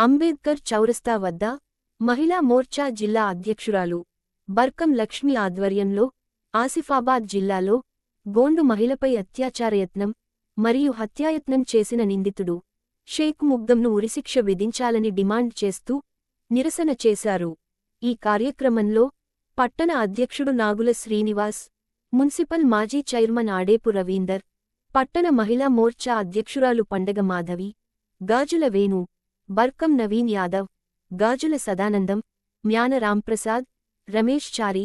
అంబేద్కర్ చౌరస్తా వద్ద మహిళా మోర్చా జిల్లా అధ్యక్షురాలు బర్కం లక్ష్మి ఆధ్వర్యంలో ఆసిఫాబాద్ జిల్లాలో గోండు మహిళపై అత్యాచారయత్నం మరియు హత్యాయత్నం చేసిన నిందితుడు షేక్ ముగ్ధంను ఉరిశిక్ష విధించాలని డిమాండ్ చేస్తూ నిరసన చేశారు. ఈ కార్యక్రమంలో పట్టణ అధ్యక్షుడు నాగుల శ్రీనివాస్ మున్సిపల్ మాజీ చైర్మన్ ఆడేపు రవీందర్ పట్టణ మహిళా మోర్చా అధ్యక్షురాలు పండగ మాధవి గాజుల వేణు బర్కం నవీన్ యాదవ్ గాజుల సదానందం మ్యాన రాంప్రసాద్ రమేష్ చారి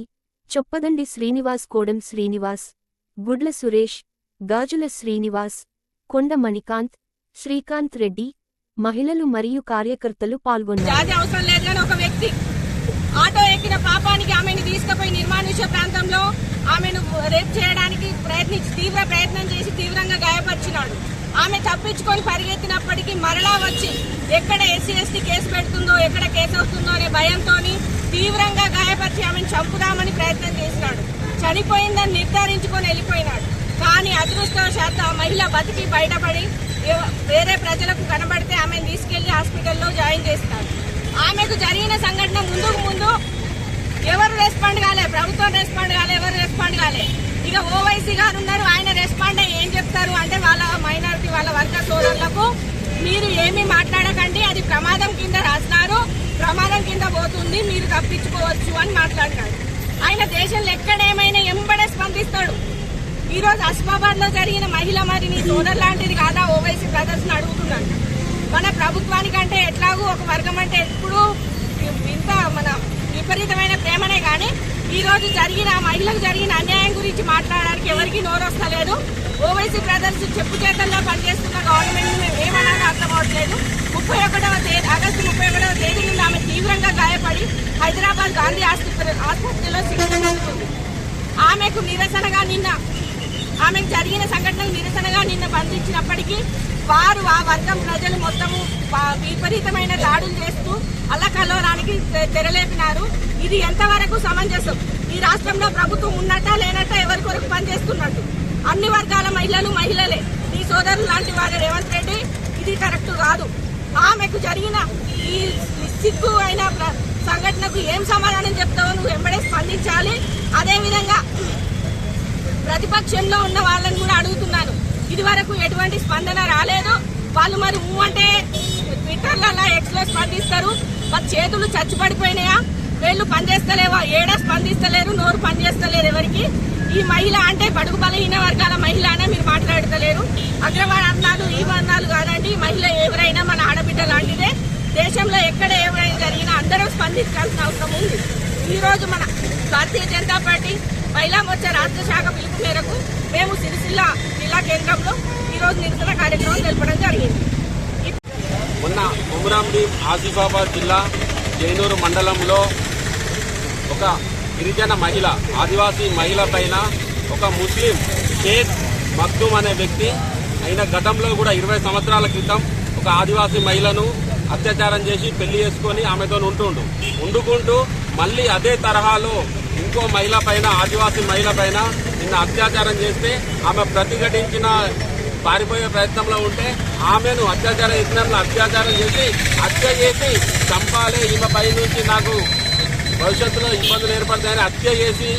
చొప్పదండి శ్రీనివాస్ కోడం శ్రీనివాస్ గుడ్ల సురేష్ గాజుల శ్రీనివాస్ కొండ మణికాంత్ శ్రీకాంత్ రెడ్డి మహిళలు మరియు కార్యకర్తలు పాల్గొన్నారు. అవసరం లేదు ఒక వ్యక్తి ఆటో ఎక్కిన పాపానికి ఆమెని తీసుకుపోయి నిర్మానుష్య ప్రాంతంలో ఆమెను రేప్ చేయడానికి ప్రయత్నించి తీవ్ర ప్రయత్నం చేసి తీవ్రంగా గాయపరిచినాడు. ఆమె తప్పించుకొని పరిగెత్తినప్పటికీ మరలా వచ్చి ఎక్కడ ఎస్సీ ఎస్టీ కేసు పెడుతుందో ఎక్కడ కేసు అవుతుందో అనే భయంతో తీవ్రంగా గాయపరిచి ఆమెను చంపుదామని ప్రయత్నం చేసినాడు. చనిపోయిందని నిర్ధారించుకొని వెళ్ళిపోయినాడు. కానీ అదృష్టవశాత్తు ఆ మహిళ బతికి బయటపడి వేరే ప్రజలకు కనబడితే ఆమెను తీసుకెళ్ళి హాస్పిటల్లో జాయిన్ చేస్తాడు. ఆమెకు జరిగిన సంఘటన ముందుకు ముందు ఎవరు రెస్పాండ్ కాలే ప్రభుత్వం రెస్పాండ్ కాలే ఎవరు రెస్పాండ్ కాలే ఇక గారు ఉన్నారు ఆయన రెస్పాండ్ అయ్యి ఏం చెప్తారు అంటే వాళ్ళ మైనారిటీ వాళ్ళ వర్గ సోదరులకు మీరు ఏమీ మాట్లాడకండి అది ప్రమాదం కింద రాసినారు ప్రమాదం కింద పోతుంది మీరు తప్పించుకోవచ్చు అని మాట్లాడినాడు. ఆయన దేశంలో ఎక్కడేమైనా ఎంబడే స్పందిస్తాడు. ఈరోజు రోజు అస్మాబాద్లో జరిగిన మహిళ మరి నీ సోదరు లాంటిది కాదా? ఓవైసీ బ్రదర్స్ అడుగుతున్నాను మన ప్రభుత్వానికంటే ఎట్లాగూ ఒక వర్గం అంటే ఎప్పుడు ఇంత మన విపరీతమైన ప్రేమనే కానీ ఈరోజు జరిగిన ఆ మహిళకు జరిగిన అన్యాయం గురించి మాట్లాడడానికి ఎవరికి నోరొస్తలేదు. ఓవైసీ బ్రదర్స్ చెప్పు చేతల్లో పనిచేస్తున్న గవర్నమెంట్ మేము ఏమన్నా అర్థం అవట్లేదు. ముప్పై ఒకటవ తేదీ ఆగస్టు ముప్పై ఒకటవ తేదీ నుండి ఆమె తీవ్రంగా గాయపడి హైదరాబాద్ గాంధీ ఆసుపత్రి ఆసుపత్రిలో చికిత్స ఆమెకు నిరసనగా నిన్న ఆమెకు జరిగిన సంఘటనలు నిరసనగా నిన్న బంధించినప్పటికీ వారు ఆ వర్గం ప్రజలు మొత్తము విపరీతమైన దాడులు చేస్తూ అల్లకల్లోలానికి తెరలేపినారు. ఇది ఎంతవరకు సమంజసం? ఈ రాష్ట్రంలో ప్రభుత్వం ఉన్నట్టా లేనట్టా ఎవరి కొరకు పనిచేస్తున్నట్టు? అన్ని వర్గాల మహిళలు మహిళలే. మీ సోదరులు లాంటి వారు రేవంత్ రెడ్డి ఇది కరెక్ట్ కాదు. ఆమెకు జరిగిన ఈ సిగ్గు అయిన సంఘటనకు ఏం సమాధానం చెప్తావో నువ్వు వెంబడే స్పందించాలి. అదేవిధంగా ప్రతిపక్షంలో ఉన్న వాళ్ళని కూడా అడుగుతున్నాను. ఇది వరకు ఎటువంటి స్పందన రాలేదు. వాళ్ళు మరి ఊ అంటే ట్విట్టర్లలో ఎక్స్లో స్పందిస్తారు మరి చేతులు చచ్చిపడిపోయినాయా? వేళ్ళు పనిచేస్తలేవా? ఏడా స్పందిస్తలేరు? నోరు పనిచేస్తలేరు ఎవరికి? ఈ మహిళ అంటే బడుగు బలహీన వర్గాల మహిళ అనే మీరు మాట్లాడతలేరు. అగ్రవాడ అన్నాలు ఈ వర్ణాలు కాదండి మహిళ ఎవరైనా మన ఆడబిడ్డ లాంటిదే. దేశంలో ఎక్కడ ఎవరైనా జరిగినా అందరూ స్పందించాల్సిన అవసరం ఉంది. ఈరోజు మన భారతీయ జనతా పార్టీ మహిళా మోర్చా రాష్ట్ర శాఖ పిలుపు మేరకు మేము సిరిసిల్ల జిల్లా కేంద్రంలో ఈరోజు నిరసన కార్యక్రమం జరపడం జరిగింది. మొన్న కొమురాండి ఆసిఫాబాద్ జిల్లా జైనూరు మండలంలో ఒక గిరిజన మహిళ ఆదివాసీ మహిళ పైన ఒక ముస్లిం షేక్ మక్తూమ్ అనే వ్యక్తి అయిన గతంలో కూడా ఇరవై సంవత్సరాల క్రితం ఒక ఆదివాసీ మహిళను అత్యాచారం చేసి పెళ్ళి చేసుకొని ఆమెతో ఉంటుండు. ఉండుకుంటూ మళ్ళీ అదే తరహాలో ఇంకో మహిళ పైన ఆదివాసీ మహిళ పైన నిన్న అత్యాచారం చేస్తే ఆమె ప్రతిఘటించిన పారిపోయే ప్రయత్నంలో ఉంటే ఆమెను అత్యాచార యత్నంలో అత్యాచారం చేసి హత్య చేసి చంపాలి. ఈమె పై నుంచి నాకు భవిష్యత్తులో ఇబ్బందులు ఏర్పడతాయని హత్య చేసి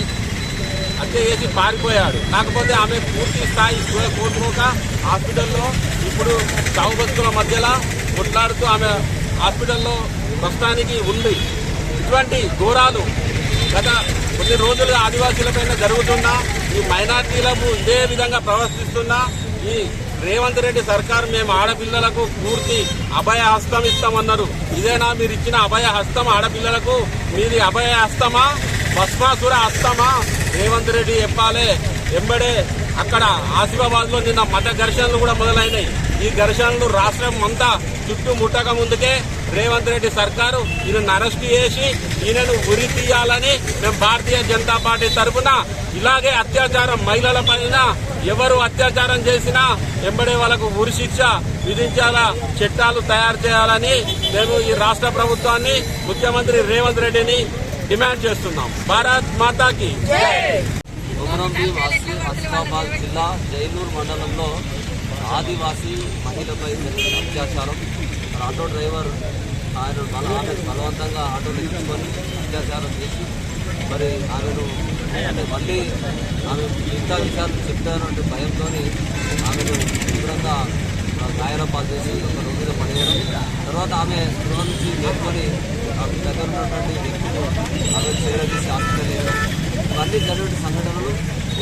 హత్య చేసి పారిపోయాడు. కాకపోతే ఆమె పూర్తి స్థాయి స్పృహ కోల్పోక హాస్పిటల్లో ఇప్పుడు చావు మధ్యలో కొట్లాడుతూ ఆమె హాస్పిటల్లో ప్రస్తుతానికి ఉంది. ఇటువంటి ఘోరాలు గత కొన్ని రోజులుగా ఆదివాసీలపైన జరుగుతున్నా ఈ మైనార్టీలకు ఇదే విధంగా ప్రవర్తిస్తున్నా ఈ రేవంత్ రెడ్డి సర్కార్ మేము ఆడపిల్లలకు పూర్తి అభయ హస్తం ఇస్తామన్నారు. ఇదేనా మీరు ఇచ్చిన అభయ హస్తం ఆడపిల్లలకు? మీది అభయ హస్తమా? భస్మాసుర హస్తమా? రేవంత్ రెడ్డి చెప్పాలే. ఎంబడే అక్కడ ఆసిఫాబాద్లో నిన్న మత ఘర్షణలు కూడా మొదలైనాయి. ఈ ఘర్షణలు రాష్ట్రం అంతా చుట్టూ ముట్టక ముందుకే రేవంత్ రెడ్డి సర్కారు ఈయనను అరెస్ట్ చేసి ఈయనను ఉరి తీయాలని మేము భారతీయ జనతా పార్టీ తరఫున ఇలాగే అత్యాచారం మహిళల పైన ఎవరు అత్యాచారం చేసినా ఎంబడే వాళ్ళకు ఉరి శిక్ష విధించాలా చట్టాలు తయారు చేయాలని మేము ఈ రాష్ట్ర ప్రభుత్వాన్ని ముఖ్యమంత్రి రేవంత్ రెడ్డిని డిమాండ్ చేస్తున్నాం. భారత్ మాతాకి. ఆసిఫాబాద్ జిల్లా జైనూర్ మండలంలో ఆదివాసీ మహిళపై జరిగిన అత్యాచారం. ఆటో డ్రైవర్ ఆయన బల ఆమె బలవంతంగా ఆటోలు ఎక్కించుకొని అత్యాచారం చేసి మరి ఆమెను అంటే మళ్ళీ ఆమె మిగతా విషయాలు చెప్తానంటే భయంతో ఆమెను తీవ్రంగా గాయాల పాల్చేసి ఒక రోడ్డు పడేయడం. తర్వాత ఆమె గృహ నుంచి నేర్చుకొని ఆమె దగ్గర ఉన్నటువంటి వ్యక్తులు ఆమె చేరదీసి హాస్పిటల్ వేయడం ఇవన్నీ జరిగిన సంఘటనలు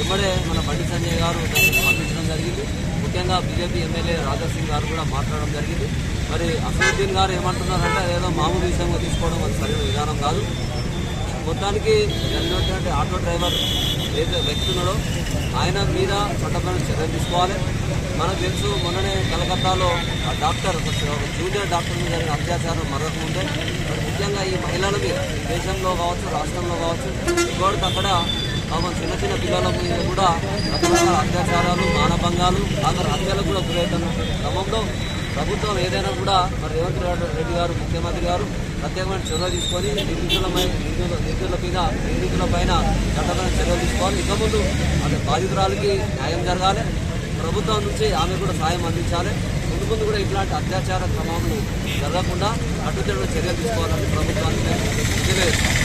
ఇప్పుడే మన బండి సంజయ్ గారు దాన్ని స్పందించడం జరిగింది. ముఖ్యంగా బీజేపీ ఎమ్మెల్యే రాజా సింగ్ గారు కూడా మాట్లాడడం జరిగింది. మరి అసదుద్దీన్ గారు ఏమంటున్నారంటే అదేదో మామూలు విషయంగా తీసుకోవడం అది సరైన విధానం కాదు. మొత్తానికి జరిగినటువంటి ఆటో డ్రైవర్ ఏదైతే వ్యక్తి ఉన్నాడో ఆయన మీద చట్టపరమైన చర్యలు తీసుకోవాలి. మనకు తెలుసు మొన్ననే కలకత్తాలో ఆ డాక్టర్ ఒక జూనియర్ డాక్టర్ మీద జరిగిన అత్యాచారం మరొకముందే మరి ముఖ్యంగా ఈ మహిళల మీద దేశంలో కావచ్చు రాష్ట్రంలో కావచ్చు ఇంకోటి అక్కడ ఆమె చిన్న చిన్న పిల్లల మీద కూడా రకరకాల అత్యాచారాలు మానభంగాలు అక్కడ హత్యలకు కూడా గురవుతున్న క్రమంలో ప్రభుత్వం ఏదైనా కూడా మరి రేవంత్ రెడ్డి గారు ముఖ్యమంత్రి గారు ప్రత్యేకమైన చర్యలు తీసుకొని నిందితులపై నిందితుల నిందితుల మీద నిందితుల పైన చట్టమైన చర్యలు తీసుకోవాలి. ఇక ముందు అంటే బాధితురాలకి న్యాయం జరగాలి. ప్రభుత్వం నుంచి ఆమె కూడా సాయం అందించాలి. ముందు ముందు కూడా ఇట్లాంటి అత్యాచార క్రమాలు జరగకుండా కట్టుదిట్టమైన చర్యలు తీసుకోవాలని ప్రభుత్వానికి తెలియజేస్తాను